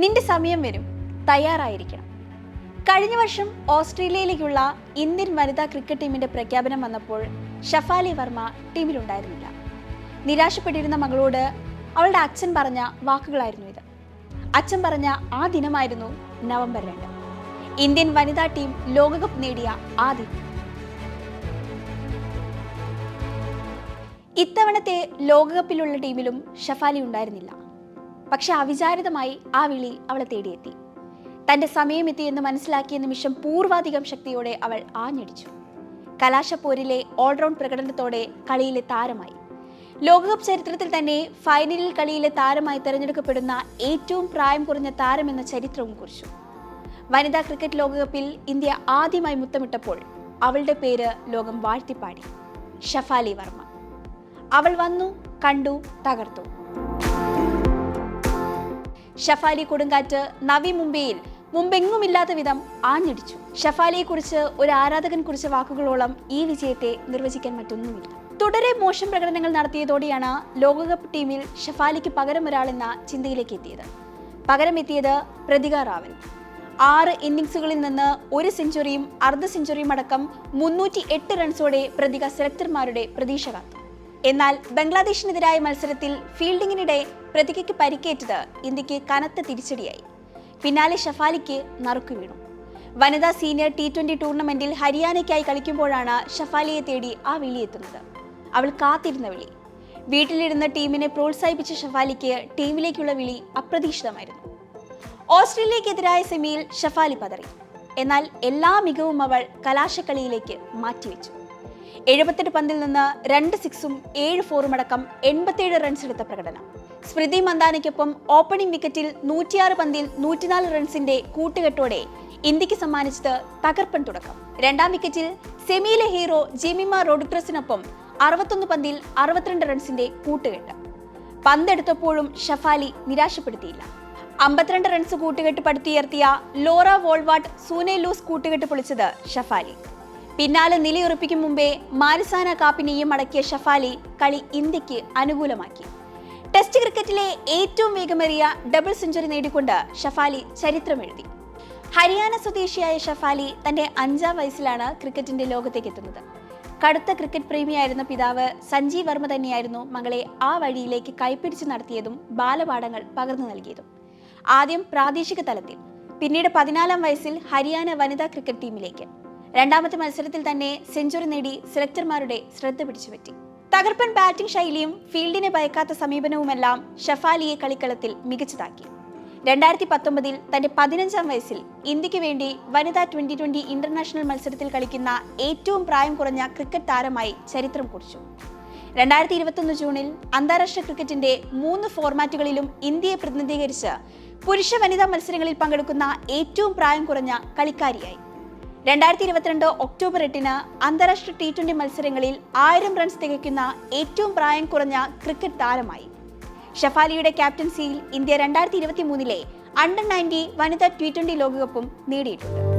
നിന്റെ സമയം വരും. തയ്യാറായിരിക്കണം. കഴിഞ്ഞ വർഷം ഓസ്ട്രേലിയയിലേക്കുള്ള ഇന്ത്യൻ വനിതാ ക്രിക്കറ്റ് ടീമിന്റെ പ്രഖ്യാപനം വന്നപ്പോൾ ഷഫാലി വർമ്മ ടീമിലുണ്ടായിരുന്നില്ല. നിരാശപ്പെട്ടിരുന്ന മകളോട് അവളുടെ അച്ഛൻ പറഞ്ഞ വാക്കുകളായിരുന്നു ഇത്. അച്ഛൻ പറഞ്ഞ ആ ദിനമായിരുന്നു നവംബർ രണ്ട്. ഇന്ത്യൻ വനിതാ ടീം ലോകകപ്പ് നേടിയ ആ ദിനം. ഇത്തവണത്തെ ലോകകപ്പിലുള്ള ടീമിലും ഷഫാലി ഉണ്ടായിരുന്നില്ല. പക്ഷെ അവിചാരിതമായി ആ വിളി അവളെ തേടിയെത്തി. തന്റെ സമയമെത്തി എന്ന് മനസ്സിലാക്കിയ നിമിഷം പൂർവാധികം ശക്തിയോടെ അവൾ ആഞ്ഞടിച്ചു. കലാശപ്പോരിലെ ഓൾറൗണ്ട് പ്രകടനത്തോടെ കളിയിലെ താരമായി. ലോകകപ്പ് ചരിത്രത്തിൽ തന്നെ ഫൈനലിൽ കളിയിലെ താരമായി തെരഞ്ഞെടുക്കപ്പെടുന്ന ഏറ്റവും പ്രായം കുറഞ്ഞ താരമെന്ന ചരിത്രവും കുറിച്ചു. വനിതാ ക്രിക്കറ്റ് ലോകകപ്പിൽ ഇന്ത്യ ആദ്യമായി മുത്തമിട്ടപ്പോൾ അവളുടെ പേര് ലോകം വാഴ്ത്തിപ്പാടി. ഷഫാലി വർമ്മ. അവൾ വന്നു കണ്ടു തകർത്തു. ഷഫാലി കൊടുങ്കാറ്റ് നവി മുംബൈയിൽ മുമ്പെങ്ങുമില്ലാത്ത വിധം ആഞ്ഞടിച്ചു. ഷഫാലിയെക്കുറിച്ച് ഒരു ആരാധകൻ കുറിച്ച വാക്കുകളോളം ഈ വിജയത്തെ നിർവചിക്കാൻ മറ്റൊന്നുമില്ല. തുടരെ മോശം പ്രകടനങ്ങൾ നടത്തിയതോടെയാണ് ലോകകപ്പ് ടീമിൽ ഷഫാലിക്ക് പകരം ഒരാളെന്ന ചിന്തയിലേക്ക് എത്തിയത്. പകരം എത്തിയത് പ്രതിക റാവൽ. ആറ് ഇന്നിംഗ്സുകളിൽ നിന്ന് ഒരു സെഞ്ചുറിയും അർദ്ധ സെഞ്ചുറിയും അടക്കം മുന്നൂറ്റി എട്ട് റൺസോടെ പ്രതിക സെലക്ടർമാരുടെ പ്രതീക്ഷ കാത്തു. എന്നാൽ ബംഗ്ലാദേശിനെതിരായ മത്സരത്തിൽ ഫീൽഡിങ്ങിനിടെ പ്രതികയ്ക്ക് പരിക്കേറ്റത് ഇന്ത്യയ്ക്ക് കനത്ത തിരിച്ചടിയായി. പിന്നാലെ ഷഫാലിക്ക് നറുക്കു വീണു. വനിതാ സീനിയർ ടി ട്വന്റി ടൂർണമെന്റിൽ ഹരിയാനയ്ക്കായി കളിക്കുമ്പോഴാണ് ഷഫാലിയെ തേടി ആ വിളി എത്തുന്നത്. അവൾ കാത്തിരുന്ന വിളി. വീട്ടിലിരുന്ന ടീമിനെ പ്രോത്സാഹിപ്പിച്ച ഷഫാലിക്ക് ടീമിലേക്കുള്ള വിളി അപ്രതീക്ഷിതമായിരുന്നു. ഓസ്ട്രേലിയക്കെതിരായ സെമിയിൽ ഷഫാലി പതറി. എന്നാൽ എല്ലാ മികവും അവൾ കലാശക്കളിയിലേക്ക് മാറ്റിവെച്ചു. എഴുപത്തെട്ട് പന്തിൽ നിന്ന് രണ്ട് സിക്സും ഏഴ് ഫോറും അടക്കം എൺപത്തിയേഴ് റൺസ് എടുത്ത പ്രകടനം. സ്മൃതി മന്ദാനയ്ക്കൊപ്പം ഓപ്പണിംഗ് വിക്കറ്റിൽ നൂറ്റിയാറ് പന്തിൽ നൂറ്റിനാല് റൺസിന്റെ കൂട്ടുകെട്ടോടെ ഇന്ത്യയ്ക്ക് സമ്മാനിച്ചത് തകർപ്പൻ തുടക്കം. രണ്ടാം വിക്കറ്റിൽ സെമിയിലെ ഹീറോ ജിമിമ റോഡ്രസിനൊപ്പം അറുപത്തൊന്ന് പന്തിൽ അറുപത്തിരണ്ട് റൺസിന്റെ കൂട്ടുകെട്ട്. പന്തെടുത്തപ്പോഴും ഷഫാലി നിരാശപ്പെടുത്തിയില്ല. അമ്പത്തിരണ്ട് റൺസ് കൂട്ടുകെട്ട് പടുത്തുയർത്തിയ ലോറ വോൾവാട്ട് സൂനെ ലൂസ് കൂട്ടുകെട്ട് പൊളിച്ചത് ഷഫാലി. പിന്നാലെ നിലയുറപ്പിക്കും മുമ്പേ മാരിസാന കാപ്പിനെയും അടക്കിയ ഷഫാലി കളി ഇന്ത്യയ്ക്ക് അനുകൂലമാക്കി. ടെസ്റ്റ് ക്രിക്കറ്റിലെ ഏറ്റവും വേഗമേറിയ ഡബിൾ സെഞ്ചുറി നേടിക്കൊണ്ട് ഷഫാലി ചരിത്രമെഴുതി. ഹരിയാന സ്വദേശിയായ ഷഫാലി തന്റെ അഞ്ചാം വയസ്സിലാണ് ക്രിക്കറ്റിന്റെ ലോകത്തേക്ക് എത്തുന്നത് കടുത്ത ക്രിക്കറ്റ് പ്രേമിയായിരുന്ന പിതാവ് സഞ്ജീവ് വർമ്മ തന്നെയായിരുന്നു മകളെ ആ വഴിയിലേക്ക് കൈപ്പിടിച്ച് നടത്തിയതും ബാലപാഠങ്ങൾ പകർന്നു നൽകിയതും. ആദ്യം പ്രാദേശിക തലത്തിൽ പിന്നീട് പതിനാലാം വയസ്സിൽ ഹരിയാന വനിതാ ക്രിക്കറ്റ് ടീമിലേക്ക്. രണ്ടാമത്തെ മത്സരത്തിൽ തന്നെ സെഞ്ചുറി നേടി സെലക്ടർമാരുടെ ശ്രദ്ധ പിടിച്ചുപറ്റി. തകർപ്പൻ ബാറ്റിംഗ് ശൈലിയും ഫീൽഡിനെ ഭയക്കാത്ത സമീപനവുമെല്ലാം ഷഫാലിയെ കളിക്കളത്തിൽ മികച്ചതാക്കി. രണ്ടായിരത്തി പത്തൊമ്പതിൽ തന്റെ പതിനഞ്ചാം വയസ്സിൽ ഇന്ത്യയ്ക്ക് വേണ്ടി വനിതാ ട്വന്റി ട്വന്റി ഇന്റർനാഷണൽ മത്സരത്തിൽ കളിക്കുന്ന ഏറ്റവും പ്രായം കുറഞ്ഞ ക്രിക്കറ്റ് താരമായി ചരിത്രം കുറിച്ചു. രണ്ടായിരത്തി ഇരുപത്തൊന്ന് ജൂണിൽ അന്താരാഷ്ട്ര ക്രിക്കറ്റിന്റെ മൂന്ന് ഫോർമാറ്റുകളിലും ഇന്ത്യയെ പ്രതിനിധീകരിച്ച് പുരുഷ വനിതാ മത്സരങ്ങളിൽ പങ്കെടുക്കുന്ന ഏറ്റവും പ്രായം കുറഞ്ഞ കളിക്കാരിയായി. രണ്ടായിരത്തി ഇരുപത്തിരണ്ട് ഒക്ടോബർ എട്ടിന് അന്താരാഷ്ട്ര ടി ട്വന്റി മത്സരങ്ങളിൽ ആയിരം റൺസ് തികയ്ക്കുന്ന ഏറ്റവും പ്രായം കുറഞ്ഞ ക്രിക്കറ്റ് താരമായി. ഷഫാലിയുടെ ക്യാപ്റ്റൻസിയിൽ ഇന്ത്യ രണ്ടായിരത്തി ഇരുപത്തി മൂന്നിലെ അണ്ടർ നയന്റി വനിതാ ടി ട്വന്റി ലോകകപ്പും നേടിയിട്ടുണ്ട്.